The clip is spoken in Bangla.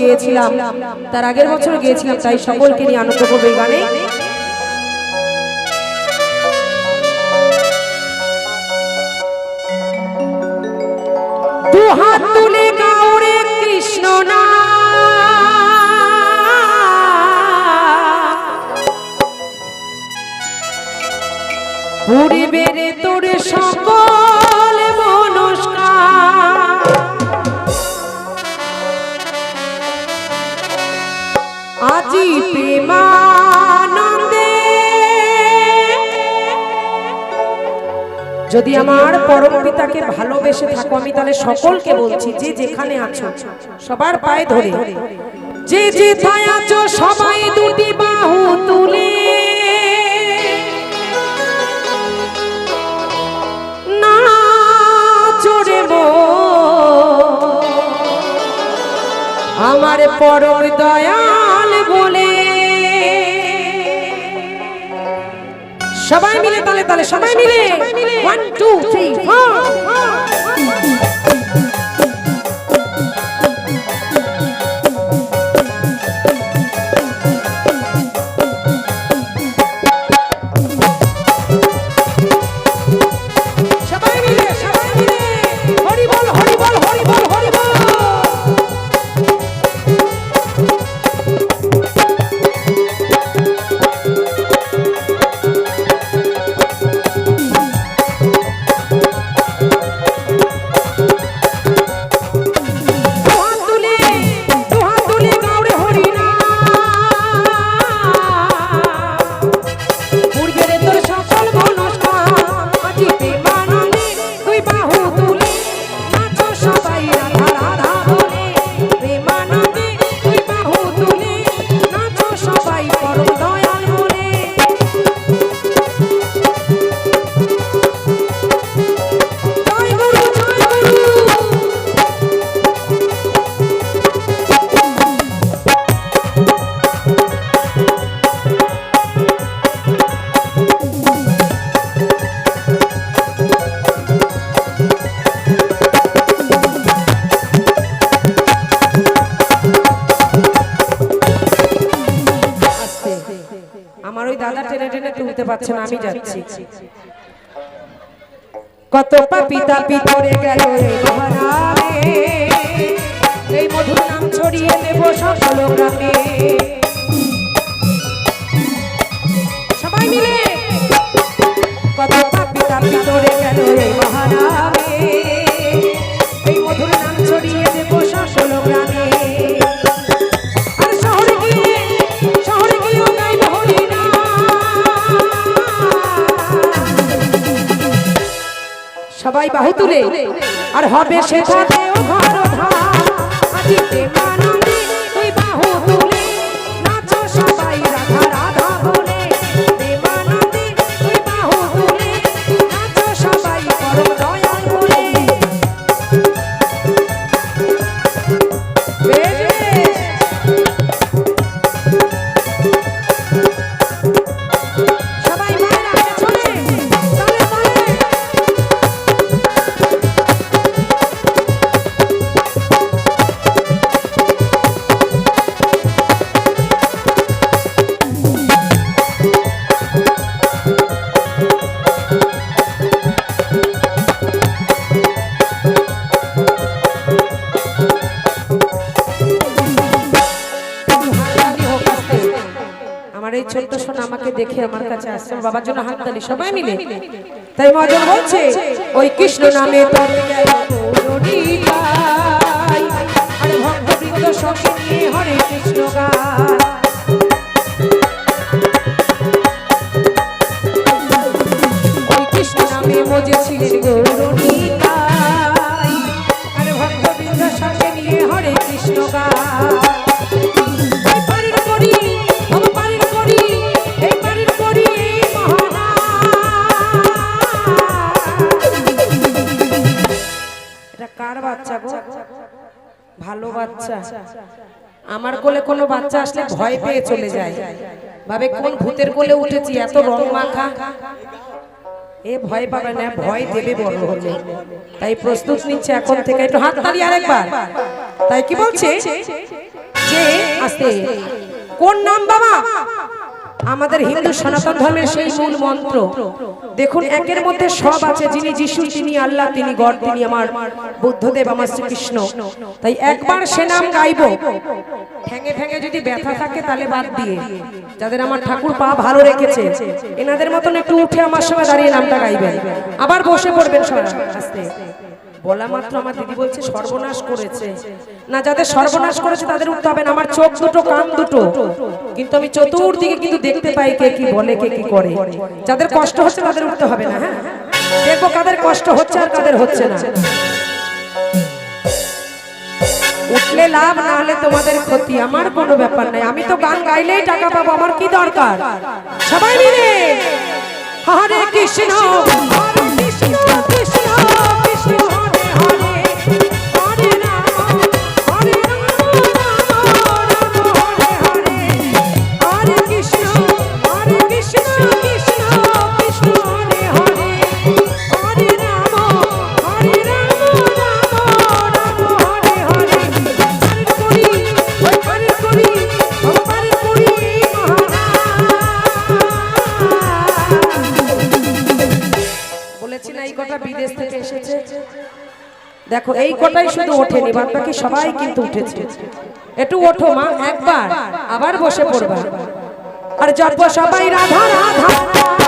গিয়েছিলাম। তার আগের বছর গিয়েছিলাম, তাই সকলকে নিয়ে আনন্দ করব এই গানে। দুহাত তুলে গাওরে কৃষ্ণ না। পুরিবে রে তোর সকল যদি আমার পরম পিতাকে ভালোবেসে থাকো, আমি তাহলে সকলকে বলছি, যে যেখানে আছো, সবার পায়ে ধরে যে যেথায় আছো, সবাই দুটি বাহু তুলে মন। আমার পরম দয়াল সবাই মিলে তালে তালে সবাই মিলে। ওয়ান টু থ্রি সবাই দাদা টেনে টেনে তুলতে পারছে না আমি যাচ্ছি। কত পাপি তাপি করে গেল এই মধুর নাম ছড়িয়ে দেব সকল গ্রামে। বাহু তুলে আর হবে সেখানেও ঘর ধাম দেখে আমার কাছে আসছে আমার বাবার জন্য হাত তালি সবাই মিলে। তাই মজন বলছে ওই কৃষ্ণ নামে তোর ভক্ত গৌরীটাই। সঙ্গে হরে কৃষ্ণ গান ভালো বাচ্চা। আমার কোলে কোনো বাচ্চা আসলে ভয় পেয়ে চলে যায়। ভাবে কোন ভূতের কোলে উঠেছি, এত রং মাখা। এ ভয় পাবে না, ভয় দেবে বড় হলে। তাই প্রস্তুত নিচ্ছে এখন থেকে। একটু হাত তালি আরেকবার। তাই কি বলছে? যে আস্তে। কোন নাম বাবা? আমাদের হিন্দু সনাতন ধর্মের সেই মূল মন্ত্র। দেখুন একের মধ্যে সব আছে যিনি যিশু তিনি আল্লাহ তিনি গড তিনি আমার বুদ্ধদেব আমার শ্রীকৃষ্ণ। তাই একবার সে নাম গাইবো। ঠ্যাঙে ঠ্যাঙে যদি ব্যথা থাকে তাহলে বাদ দিয়ে। যাদের আমার ঠাকুর পা ভালো রেখেছে এনাদের মতন একটু উঠে আমার সঙ্গে দাঁড়িয়ে নামটা গাইবেন। আবার বসে পড়বেন সবাই আস্তে। বলা মাত্র আমার দিদি বলছে সর্বনাশ করেছে। না যাদের সর্বনাশ করেছে তাদের উঠতে হবে না। আমার চোখ দুটো কান দুটো। কিন্তু আমি চতুর্দিকে কিন্তু দেখতে পাই কে কি বলে কে কি করে। যাদের কষ্ট হচ্ছে তাদের উঠতে হবে না হ্যাঁ? দেখব কাদের কষ্ট হচ্ছে আর কাদের হচ্ছে না। উঠলে লাভ না হলে তোমাদের ক্ষতি। আমার কোনো ব্যাপার নাই। আমি তো গান গাইলেই টাকা পাবো। আমার কি দরকার? সবাই মিলে। হরে কৃষ্ণ। হরে কৃষ্ণ কৃষ্ণ। কটা বিদেশ থেকে এসেছে? দেখো এই কটাই শুধু ওঠেনি বাদ বাকি সবাই কিন্তু উঠেছে। একটু ওঠো মা একবার আবার বসে পড়বা। আর জপ সবাই রাধা রাধা।